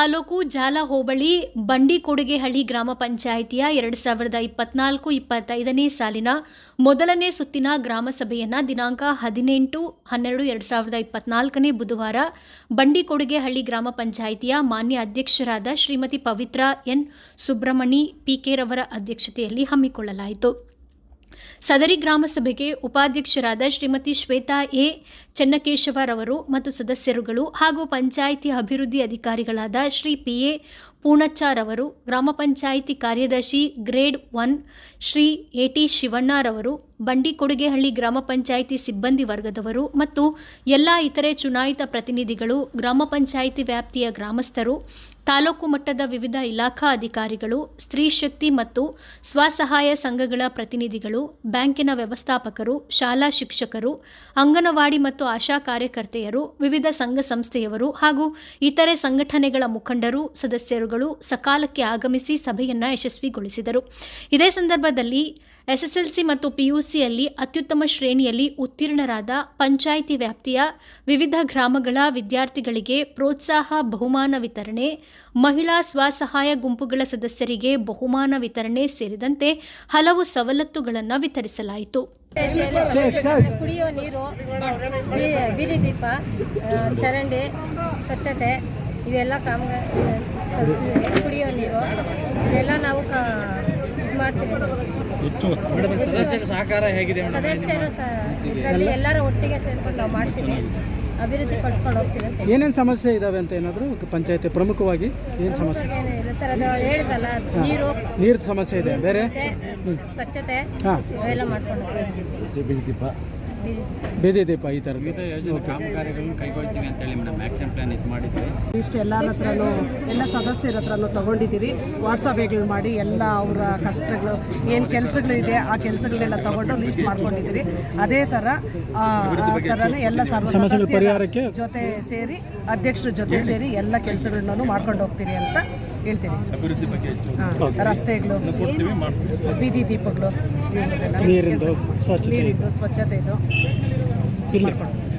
ತಾಲೂಕು ಜಾಲ ಹೋಬಳಿ ಬಂಡಿಕೊಡುಗೆಹಳ್ಳಿ ಗ್ರಾಮ ಪಂಚಾಯಿತಿಯ ಎರಡು ಸಾವಿರದ ಇಪ್ಪತ್ನಾಲ್ಕು ಇಪ್ಪತ್ತೈದನೇ ಸಾಲಿನ ಮೊದಲನೇ ಸುತ್ತಿನ ಗ್ರಾಮ ಸಭೆಯನ್ನು ದಿನಾಂಕ ಹದಿನೆಂಟು ಹನ್ನೆರಡು ಎರಡು ಸಾವಿರದ ಇಪ್ಪತ್ನಾಲ್ಕನೇ ಬುಧವಾರ ಬಂಡಿಕೊಡುಗೆಹಳ್ಳಿ ಗ್ರಾಮ ಪಂಚಾಯಿತಿಯ ಮಾನ್ಯ ಅಧ್ಯಕ್ಷರಾದ ಶ್ರೀಮತಿ ಪವಿತ್ರ ಎನ್ ಸುಬ್ರಹ್ಮಣಿ ಪಿಕೆರವರ ಅಧ್ಯಕ್ಷತೆಯಲ್ಲಿ ಹಮ್ಮಿಕೊಳ್ಳಲಾಯಿತು. ಸದರಿ ಗ್ರಾಮಸಭೆಗೆ ಉಪಾಧ್ಯಕ್ಷರಾದ ಶ್ರೀಮತಿ ಶ್ವೇತಾ ಎ. ಚನ್ನಕೇಶವರವರು ಮತ್ತು ಸದಸ್ಯರುಗಳು ಹಾಗೂ ಪಂಚಾಯಿತಿ ಅಭಿವೃದ್ಧಿ ಅಧಿಕಾರಿಗಳಾದ ಶ್ರೀ ಪಿ. ಎ. ಪೂರ್ಣಚ್ಚಾರವರು ಗ್ರಾಮ ಪಂಚಾಯಿತಿ ಕಾರ್ಯದರ್ಶಿ grade one Shri A. T. ಶಿವಣ್ಣರವರು Bandikodugehalli ಗ್ರಾಮ ಪಂಚಾಯಿತಿ ಸಿಬ್ಬಂದಿ ವರ್ಗದವರು ಮತ್ತು ಎಲ್ಲ ಇತರೆ ಚುನಾಯಿತ ಪ್ರತಿನಿಧಿಗಳು, ಗ್ರಾಮ ಪಂಚಾಯಿತಿ ವ್ಯಾಪ್ತಿಯ ಗ್ರಾಮಸ್ಥರು ತಾಲೂಕು ಮಟ್ಟದ ವಿವಿಧ ಇಲಾಖಾ ಅಧಿಕಾರಿಗಳು, ಸ್ತ್ರೀ ಶಕ್ತಿ ಮತ್ತು ಸ್ವಸಹಾಯ ಸಂಘಗಳ ಪ್ರತಿನಿಧಿಗಳು, ಬ್ಯಾಂಕಿನ ವ್ಯವಸ್ಥಾಪಕರು, ಶಾಲಾ ಶಿಕ್ಷಕರು, ಅಂಗನವಾಡಿ ಮತ್ತು ಆಶಾ ಕಾರ್ಯಕರ್ತೆಯರು, ವಿವಿಧ ಸಂಘ ಸಂಸ್ಥೆಯವರು ಹಾಗೂ ಇತರೆ ಸಂಘಟನೆಗಳ ಮುಖಂಡರು, ಸದಸ್ಯರುಗಳು ಸಕಾಲಕ್ಕೆ ಆಗಮಿಸಿ ಸಭೆಯನ್ನು ಯಶಸ್ವಿಗೊಳಿಸಿದರು. ಇದೇ ಸಂದರ್ಭದಲ್ಲಿ ಎಸ್ಎಸ್ಎಲ್ಸಿ ಮತ್ತು ಪಿಯುಸಿಯಲ್ಲಿ ಅತ್ಯುತ್ತಮ ಶ್ರೇಣಿಯಲ್ಲಿ ಉತ್ತೀರ್ಣರಾದ ಪಂಚಾಯಿತಿ ವ್ಯಾಪ್ತಿಯ ವಿವಿಧ ಗ್ರಾಮಗಳ ವಿದ್ಯಾರ್ಥಿಗಳಿಗೆ ಪ್ರೋತ್ಸಾಹ, ಬಹುಮಾನ ವಿತರಣೆ, ಮಹಿಳಾ ಸ್ವಸಹಾಯ ಗುಂಪುಗಳ ಸದಸ್ಯರಿಗೆ ಬಹುಮಾನ ವಿತರಣೆ ಸೇರಿದಂತೆ ಹಲವು ಸವಲತ್ತುಗಳನ್ನು ವಿತರಿಸಲಾಯಿತು. ಕುಡಿಯುವ ನೀರು ಬೀದಿ ದೀಪ ಚರಂಡಿ, ಸ್ವಚ್ಛತೆ ಇವೆಲ್ಲ ಕಾಮಗಾರಿ ಕುಡಿಯುವ ನೀರು, ಇವೆಲ್ಲ ನಾವು ಮಾಡ್ತೀವಿ. ಸದಸ್ಯರ ಸಹಕಾರ ಹೇಗಿದೆ ಸದಸ್ಯರು ಇದರಲ್ಲಿ ಎಲ್ಲರೂ ಒಟ್ಟಿಗೆ ಸೇರ್ಕೊಂಡು ನಾವು ಮಾಡ್ತೀವಿ. ಅಭಿವೃದ್ಧಿ ಪಡಿಸ್ಕೊಂಡು ಹೋಗ್ತೀವಿ ಅಂತ ಏನೇನು ಸಮಸ್ಯೆ ಇದಾವೆ ಅಂತ ಏನಾದರೂ? ಪಂಚಾಯತಿ ಪ್ರಮುಖವಾಗಿ ಏನು ಸಮಸ್ಯೆ? ಏನಿಲ್ಲ ಸರ್ ಅದು ಹೇಳಿದ್ರಲ್ಲ ನೀರು ನೀರು ಸಮಸ್ಯೆ ಇದೆ. ಬೇರೆ? ಸ್ವಚ್ಛತೆ ಹಾಂ. ಅವೆಲ್ಲ ಮಾಡ್ಕೊಂಡು ಹೋಗ್ತೀವಿ. ಬೀದಿ ದೀಪ ಈ ಥರದ್ದು. ಯೋಜನೆ ಕಾಮಗಾರಿಗಳನ್ನು ಕೈಗೊಳ್ತೀವಿ ಅಂತೇಳಿ ಮೇಡಮ್. ಆಕ್ಷನ್ ಪ್ಲಾನ್ ಇದು ಮಾಡಿದ್ವಿ ಇಷ್ಟು ಎಲ್ಲರ ಹತ್ರನೂ ಎಲ್ಲ ಸದಸ್ಯರ ಹತ್ರನೂ ತಗೊಂಡಿದ್ದೀರಿ. ವಾಟ್ಸಪ್ಗಳು ಮಾಡಿ ಎಲ್ಲ ಅವರ ಕಷ್ಟಗಳು ಏನು ಕೆಲಸಗಳಿದೆ ಆ ಕೆಲಸಗಳನ್ನೆಲ್ಲ ತಗೊಂಡು ಲಿಸ್ಟ್ ಮಾಡ್ಕೊಂಡಿದ್ದೀರಿ. ಅದೇ ಥರ ಆ ಥರನೇ ಎಲ್ಲ ಸಮಸ್ಯೆಗಳ ಸದಸ್ಯರ ಪರಿಹಾರಕ್ಕೆ ಜೊತೆ ಸೇರಿ ಅಧ್ಯಕ್ಷರ ಜೊತೆ ಸೇರಿ ಎಲ್ಲ ಕೆಲಸಗಳನ್ನೂ ಮಾಡ್ಕೊಂಡು ಹೋಗ್ತೀರಿ ಅಂತ ಹೇಳ್ತೀನಿ ಹಾಂ ರಸ್ತೆಗಳು ಬೀದಿ ದೀಪಗಳು ನೀರಿಂದು ಸ್ವಚ್ಛತೆ. ಇದು ಸ್ವಚ್ಛತೆದು. ಇಲ್ಲಿ ಮಾಡ್ಕೊಂಡು